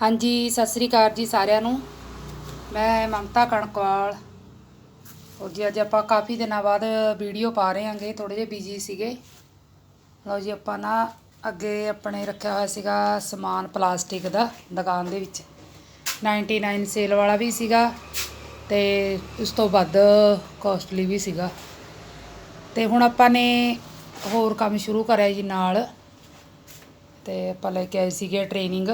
ਹਾਂਜੀ, ਸਤਿ ਸ੍ਰੀ ਅਕਾਲ ਜੀ ਸਾਰਿਆਂ ਨੂੰ। ਮੈਂ ਮਮਤਾ ਕਣਕਵਾਲ। ਔਰ ਜੀ, ਅੱਜ ਆਪਾਂ ਕਾਫੀ ਦਿਨਾਂ ਬਾਅਦ ਵੀਡੀਓ ਪਾ ਰਹੇ ਹਾਂਗੇ ਥੋੜੇ ਜਿਹਾ ਬਿਜ਼ੀ ਸੀਗੇ। ਲਓ ਜੀ, ਆਪਾਂ ਨਾ ਅੱਗੇ ਆਪਣੇ ਰੱਖਿਆ ਹੋਇਆ ਸੀਗਾ ਸਮਾਨ ਪਲਾਸਟਿਕ ਦਾ ਦੁਕਾਨ ਦੇ ਵਿੱਚ। 99 ਸੇਲ ਵਾਲਾ ਵੀ ਸੀਗਾ ਤੇ ਉਸ ਤੋਂ ਵੱਧ ਕੋਸਟਲੀ ਵੀ ਸੀਗਾ। ਤੇ ਹੁਣ ਆਪਾਂ ਨੇ ਹੋਰ ਕੰਮ ਸ਼ੁਰੂ ਕਰਿਆ ਜੀ ਨਾਲ। ਤੇ ਆਪਾਂ ਲੈ ਕੇ ਆਏ ਸੀਗੇ ਟ੍ਰੇਨਿੰਗ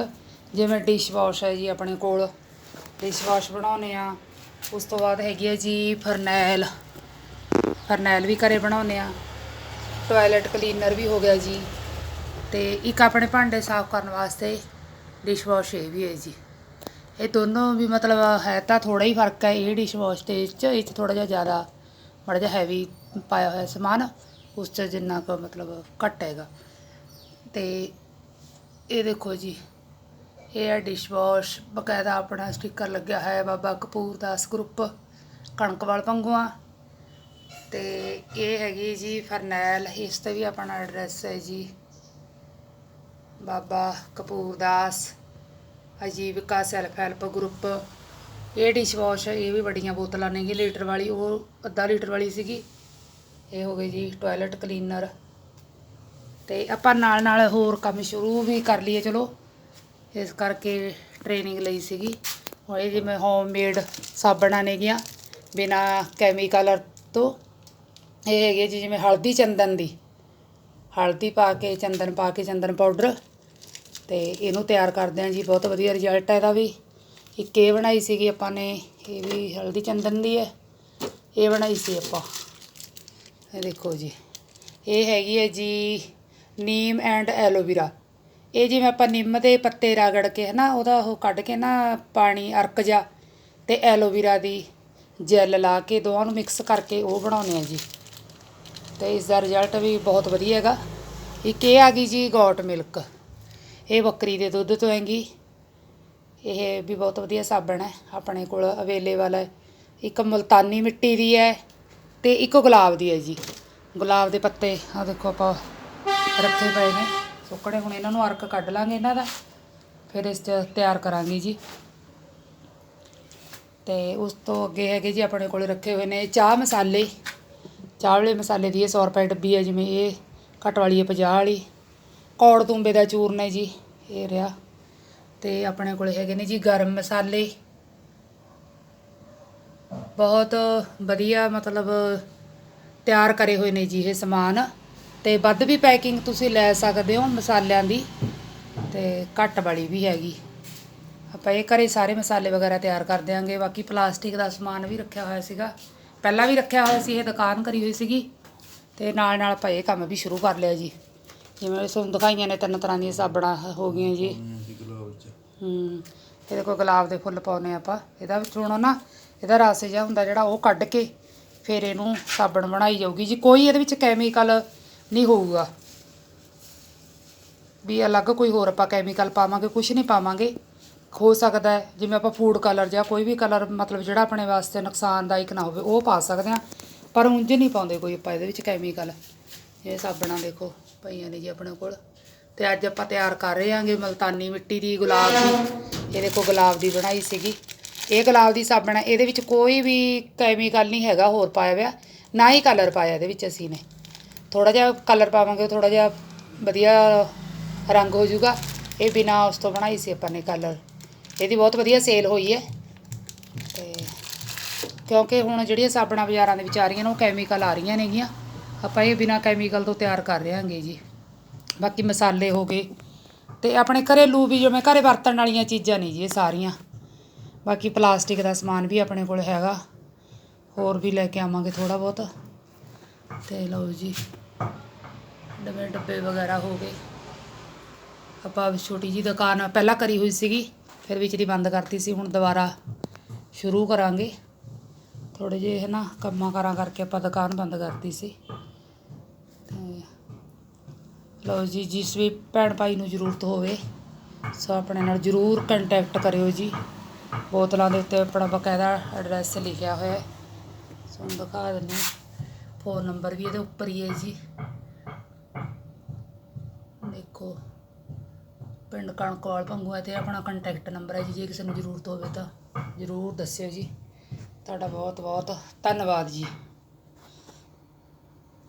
ਜਿਵੇਂ ਡਿਸ਼ ਵਾਸ਼ ਹੈ ਜੀ ਆਪਣੇ ਕੋਲ। ਡਿਸ਼ ਵਾਸ਼ ਬਣਾਉਨੇ ਆ ਉਸ ਤੋਂ ਬਾਅਦ ਹੈਗੀ ਹੈ ਜੀ ਫਰਨੈਲ। ਫਰਨੈਲ ਵੀ ਘਰੇ ਬਣਾਉਨੇ ਆ ਟਾਇਲਟ ਕਲੀਨਰ ਵੀ ਹੋ ਗਿਆ ਜੀ। ਤੇ ਇੱਕ ਆਪਣੇ ਭਾਂਡੇ ਸਾਫ਼ ਕਰਨ ਵਾਸਤੇ ਡਿਸ਼ ਵਾਸ਼ ਇਹ ਵੀ ਹੈ ਜੀ। ਇਹ ਦੋਨੋਂ ਵੀ ਮਤਲਬ ਹੈ ਤਾਂ ਥੋੜਾ ਹੀ ਫ਼ਰਕ ਹੈ। ਇਹ ਡਿਸ਼ ਵਾਸ਼ ਤੇ ਇਸ ਚ, ਇਹ 'ਚ ਥੋੜਾ ਜਿਹਾ ਜ਼ਿਆਦਾ ਬੜਾ ਜਿਹਾ ਹੈਵੀ ਪਾਇਆ ਹੋਇਆ ਸਮਾਨ, ਉਸ ਚ ਜਿੰਨਾ ਕੁ ਮਤਲਬ ਘੱਟ ਹੈਗਾ। ਤੇ ਇਹ ਦੇਖੋ ਜੀ ਇਹ ਹੈ ਡਿਸ਼ ਵਾਸ਼ ਬਕਾਇਦਾ ਆਪਣਾ ਸਟicker ਲੱਗਿਆ ਹੈ ਬਾਬਾ ਕਪੂਰ ਦਾਸ ਗਰੁੱਪ ਕਣਕਵਾਲ ਪੰਗੂਆ ਤੇ ਇਹ ਹੈਗੀ ਜੀ ਫਰਨੈਲ, ਇਸ ਤੇ ਵੀ ਆਪਣਾ ਐਡਰੈਸ ਹੈ ਜੀ। Baba Kapoor Das Ajeevika self help group ਇਹ ਡਿਸ਼ ਵਾਸ਼ ਇਹ ਵੀ ਬੜੀਆਂ ਬੋਤਲਾਂ ਨੇਗੀ ਲੀਟਰ ਵਾਲੀ, ਉਹ ਅੱਧਾ ਲੀਟਰ ਵਾਲੀ ਸੀਗੀ। ਇਹ ਹੋ ਗਈ ਜੀ ਟਾਇਲਟ ਕਲੀਨਰ ਤੇ ਆਪਾਂ ਨਾਲ ਨਾਲ ਹੋਰ ਕੰਮ ਸ਼ੁਰੂ ਵੀ ਕਰ ਲਈਏ, ਚਲੋ। ਇਸ ਕਰਕੇ ਟ੍ਰੇਨਿੰਗ ਲਈ ਸੀਗੀ। ਹੁਣ ਇਹ ਜਿਵੇਂ ਹੋਮਮੇਡ ਸਾਬਣਾਂ ਨੇਗੀਆਂ, ਬਿਨਾ ਕੈਮੀਕਲ ਤੋਂ। ਇਹ ਹੈਗੇ ਜੀ ਜਿਵੇਂ ਹਲਦੀ ਚੰਦਨ ਦੀ। ਹਲਦੀ ਪਾ ਕੇ, ਚੰਦਨ ਪਾ ਕੇ, ਚੰਦਨ ਪਾਊਡਰ ਤੇ ਇਹਨੂੰ ਤਿਆਰ ਕਰਦੇ ਹਾਂ ਜੀ, ਬਹੁਤ ਵਧੀਆ ਰਿਜ਼ਲਟ ਹੈ ਇਹਦਾ ਵੀ। ਇੱਕ ਇਹ ਬਣਾਈ ਸੀਗੀ ਆਪਾਂ ਨੇ, ਇਹ ਵੀ ਹਲਦੀ ਚੰਦਨ ਦੀ ਹੈ। ਇਹ ਬਣਾਈ ਸੀ ਆਪਾਂ। ਇਹ ਦੇਖੋ ਜੀ। ਇਹ ਹੈਗੀ ਹੈ ਜੀ ਨੀਮ ਐਂਡ ਐਲੋਵੀਰਾ ਇਹ ਜਿਵੇਂ ਆਪਾਂ ਨਿੰਮ ਦੇ ਪੱਤੇ ਰਗੜ ਕੇ ਹੈ ਨਾ ਉਹਦਾ ਉਹ ਕੱਢ ਕੇ ਨਾ ਪਾਣੀ ਅਰਕ ਜਾ ਤੇ ਐਲੋਵੀਰਾ ਦੀ ਜੈਲ ਲਾ ਕੇ ਦੋਵਾਂ ਨੂੰ ਮਿਕਸ ਕਰਕੇ ਉਹ ਬਣਾਉਂਦੇ ਆ ਜੀ। ਤੇ ਇਸ ਦਾ ਰਿਜ਼ਲਟ ਵੀ ਬਹੁਤ ਵਧੀਆ ਹੈਗਾ। ਇੱਕ ਇਹ ਆ ਗਈ ਜੀ ਗੋਟ ਮਿਲਕ। ਇਹ ਬੱਕਰੀ ਦੇ ਦੁੱਧ ਤੋਂ ਹੈਗੀ। ਇਹ ਵੀ ਬਹੁਤ ਵਧੀਆ ਸਾਬਣ ਹੈ, ਆਪਣੇ ਕੋਲ ਅਵੇਲੇਬਲ ਹੈ। ਇੱਕ ਮੁਲਤਾਨੀ ਮਿੱਟੀ ਦੀ ਹੈ ਤੇ ਇੱਕ ਗੁਲਾਬ ਦੀ ਹੈ ਜੀ। ਗੁਲਾਬ ਦੇ ਪੱਤੇ ਆ ਦੇਖੋ ਆਪਾਂ ਰੱਖੇ ਪਏ ਨੇ। ਸੁੱਕਣੇ ਹੁਣ ਇਹਨਾਂ ਨੂੰ ਅਰਕ ਕੱਢ ਲਾਂਗੇ ਇਹਨਾਂ ਦਾ। ਫਿਰ ਇਸ 'ਚ ਤਿਆਰ ਕਰਾਂਗੇ ਜੀ। ਤੇ ਉਸ ਤੋਂ ਅੱਗੇ ਹੈਗੇ ਜੀ ਆਪਣੇ ਕੋਲ ਰੱਖੇ ਹੋਏ ਨੇ ਚਾਹ ਮਸਾਲੇ। ਚਾਹ ਵਾਲੇ ਮਸਾਲੇ ਦੀ ਇਹ 100 ਰੁਪਏ ਡੱਬੀ ਹੈ ਜਿਵੇਂ ਇਹ ਘੱਟ ਵਾਲੀ ਹੈ 50 ਵਾਲੀ। ਕੌੜ ਤੁੰਬੇ ਦਾ ਚੂਰਨ ਹੈ ਜੀ, ਇਹ ਰਿਹਾ। ਤੇ ਆਪਣੇ ਕੋਲ ਹੈਗੇ ਨੇ ਜੀ ਗਰਮ ਮਸਾਲੇ। ਬਹੁਤ ਵਧੀਆ ਮਤਲਬ ਤਿਆਰ ਕਰੇ ਹੋਏ ਨੇ ਜੀ ਇਹ ਸਮਾਨ। ਤੇ ਵੱਧ ਵੀ ਪੈਕਿੰਗ ਤੁਸੀਂ ਲੈ ਸਕਦੇ ਹੋ ਮਸਾਲਿਆਂ ਦੀ ਤੇ ਘੱਟ ਵਾਲੀ ਵੀ ਹੈਗੀ। ਆਪਾਂ ਇਹ ਘਰੇ ਸਾਰੇ ਮਸਾਲੇ ਵਗੈਰਾ ਤਿਆਰ ਕਰ ਦਿਆਂਗੇ ਬਾਕੀ ਪਲਾਸਟਿਕ ਦਾ ਸਮਾਨ ਵੀ ਰੱਖਿਆ ਹੋਇਆ ਸੀਗਾ। ਪਹਿਲਾਂ ਵੀ ਰੱਖਿਆ ਹੋਇਆ ਸੀ ਇਹ ਦੁਕਾਨ ਕਰੀ ਹੋਈ ਸੀਗੀ। ਤੇ ਨਾਲ ਨਾਲ ਆਪਾਂ ਇਹ ਕੰਮ ਵੀ ਸ਼ੁਰੂ ਕਰ ਲਿਆ ਜੀ। ਜਿਵੇਂ ਤੁਹਾਨੂੰ ਦਿਖਾਈਆਂ ਨੇ ਤਿੰਨ ਤਰ੍ਹਾਂ ਦੀਆਂ ਸਾਬਣਾਂ ਹੋ ਗਈਆਂ ਜੀ। ਹੂੰ ਇਹਦੇ ਕੋਲ ਗੁਲਾਬ ਦੇ ਫੁੱਲ ਪਾਉਨੇ ਆਪਾਂ। ਇਹਦਾ ਵੀ ਸੁਣੋ ਨਾ ਇਹਦਾ ਰਸ ਜਿਹਾ ਹੁੰਦਾ ਜਿਹੜਾ ਉਹ ਕੱਢ ਕੇ ਫਿਰ ਇਹਨੂੰ ਸਾਬਣ ਬਣਾਈ ਜਾਊਗੀ। ਜੀ ਕੋਈ ਇਹਦੇ ਵਿੱਚ ਕੈਮੀਕਲ ਨਹੀਂ ਹੋਊਗਾ। ਵੀ ਅਲੱਗ ਕੋਈ ਹੋਰ ਆਪਾਂ ਕੈਮੀਕਲ ਪਾਵਾਂਗੇ ਕੁਝ ਨਹੀਂ ਪਾਵਾਂਗੇ। ਹੋ ਸਕਦਾ ਜਿਵੇਂ ਆਪਾਂ ਫੂਡ ਕਲਰ ਜਾਂ ਕੋਈ ਵੀ ਕਲਰ ਮਤਲਬ ਜਿਹੜਾ ਆਪਣੇ ਵਾਸਤੇ ਨੁਕਸਾਨਦਾਇਕ ਨਾ ਹੋਵੇ, ਉਹ ਪਾ ਸਕਦੇ ਹਾਂ। ਪਰ ਉਂਝ ਨਹੀਂ ਪਾਉਂਦੇ ਕੋਈ ਆਪਾਂ ਇਹਦੇ ਵਿੱਚ ਕੈਮੀਕਲ ਇਹ ਸਾਬਣਾਂ ਦੇਖੋ ਪਈਆਂ ਨੇ ਜੀ ਆਪਣੇ ਕੋਲ। ਤੇ ਅੱਜ ਆਪਾਂ ਤਿਆਰ ਕਰ ਰਹੇ ਹਾਂਗੇ ਮਲਤਾਨੀ ਮਿੱਟੀ ਦੀ ਗੁਲਾਬ ਦੀ। ਇਹ ਦੇਖੋ ਗੁਲਾਬ ਦੀ ਬਣਾਈ ਸੀਗੀ। ਇਹ ਗੁਲਾਬ ਦੀ ਸਾਬਣ ਹੈ। ਇਹਦੇ ਵਿੱਚ ਕੋਈ ਵੀ ਕੈਮੀਕਲ ਨਹੀਂ ਹੈਗਾ, ਹੋਰ ਪਾਇਆ ਹੋਇਆ। ਨਾ ਹੀ ਕਲਰ ਪਾਇਆ ਇਹਦੇ ਵਿੱਚ ਅਸੀਂ ਨੇ। ਥੋੜ੍ਹਾ ਜਿਹਾ ਕਲਰ ਪਾਵਾਂਗੇ, ਥੋੜ੍ਹਾ ਜਿਹਾ ਵਧੀਆ ਰੰਗ ਹੋ ਜਾਊਗਾ। ਇਹ ਬਿਨਾ ਉਸ ਤੋਂ ਬਣਾਈ ਸੀ ਆਪਾਂ ਨੇ ਕਲਰ ਇਹਦੀ ਬਹੁਤ ਵਧੀਆ ਸੇਲ ਹੋਈ ਹੈ। ਤੇ ਕਿਉਂਕਿ ਹੁਣ ਜਿਹੜੀਆਂ ਸਾਬਣਾਂ ਬਾਜ਼ਾਰਾਂ ਦੇ ਵਿੱਚ ਆ ਰਹੀਆਂ ਨੇ, ਉਹ ਕੈਮੀਕਲ ਆ ਰਹੀਆਂ ਨੇਗੀਆਂ। ਆਪਾਂ ਇਹ ਬਿਨਾ ਕੈਮੀਕਲ ਤੋਂ ਤਿਆਰ ਕਰ ਰਹੇ ਹਾਂਗੇ ਜੀ। ਬਾਕੀ ਮਸਾਲੇ ਹੋ ਗਏ। ਤੇ ਆਪਣੇ ਘਰੇਲੂ ਵੀ ਜਿਵੇਂ ਘਰੇ ਵਰਤਣ ਵਾਲੀਆਂ ਚੀਜ਼ਾਂ ਨੇ ਜੀ ਇਹ ਸਾਰੀਆਂ। ਬਾਕੀ ਪਲਾਸਟਿਕ ਦਾ ਸਮਾਨ ਵੀ ਆਪਣੇ ਕੋਲ ਹੈਗਾ। ਹੋਰ ਵੀ ਲੈ ਕੇ ਆਵਾਂਗੇ ਥੋੜਾ ਬਹੁਤ। ਤੇ ਲਓ ਜੀ। ਡੱਬੇ ਡੱਬੇ ਵਗੈਰਾ ਹੋ ਗਏ। ਆਪਾਂ ਛੋਟੀ ਜੀ ਦੁਕਾਨ ਪਹਿਲਾਂ ਕਰੀ ਹੋਈ ਸੀਗੀ, ਫਿਰ ਵਿੱਚ ਬੰਦ ਕਰਤੀ ਸੀ, ਹੁਣ ਦੁਬਾਰਾ ਸ਼ੁਰੂ ਕਰਾਂਗੇ। ਥੋੜੇ ਜਿਹੇ ਹੈ ਨਾ ਕੰਮਾਂ ਕਾਰਾਂ ਕਰਕੇ ਆਪਾਂ ਦੁਕਾਨ ਬੰਦ ਕਰਤੀ ਸੀ। ਤੇ ਲਓ ਜੀ, ਜਿਸ ਵੀ ਭੈਣ ਭਾਈ ਨੂੰ ਜ਼ਰੂਰਤ ਹੋਵੇ, ਸੋ ਆਪਣੇ ਨਾਲ ਜ਼ਰੂਰ ਕੰਟੈਕਟ ਕਰਿਓ ਜੀ। ਬੋਤਲਾਂ ਦੇ ਉੱਤੇ ਆਪਣਾ ਬਕਾਇਦਾ ਐਡਰੈਸ ਲਿਖਿਆ ਹੋਇਆ ਹੈ। ਤੁਹਾਨੂੰ ਦਿਖਾ ਦਿੰਦੇ ਹਾਂ। ਫੋਨ ਨੰਬਰ ਵੀ ਇਹਦੇ ਉੱਪਰ ਹੀ ਹੈ ਜੀ। ਦੇਖੋ, ਪਿੰਡ ਕਣਕਵਾਲ ਭੰਗੂਆ ਤੇ ਆਪਣਾ ਕੰਟੈਕਟ ਨੰਬਰ ਹੈ ਜੀ, ਜੇ ਕਿਸੇ ਨੂੰ ਜ਼ਰੂਰਤ ਹੋਵੇ ਤਾਂ ਜ਼ਰੂਰ ਦੱਸਿਓ ਜੀ। ਤੁਹਾਡਾ ਬਹੁਤ ਬਹੁਤ ਧੰਨਵਾਦ ਜੀ।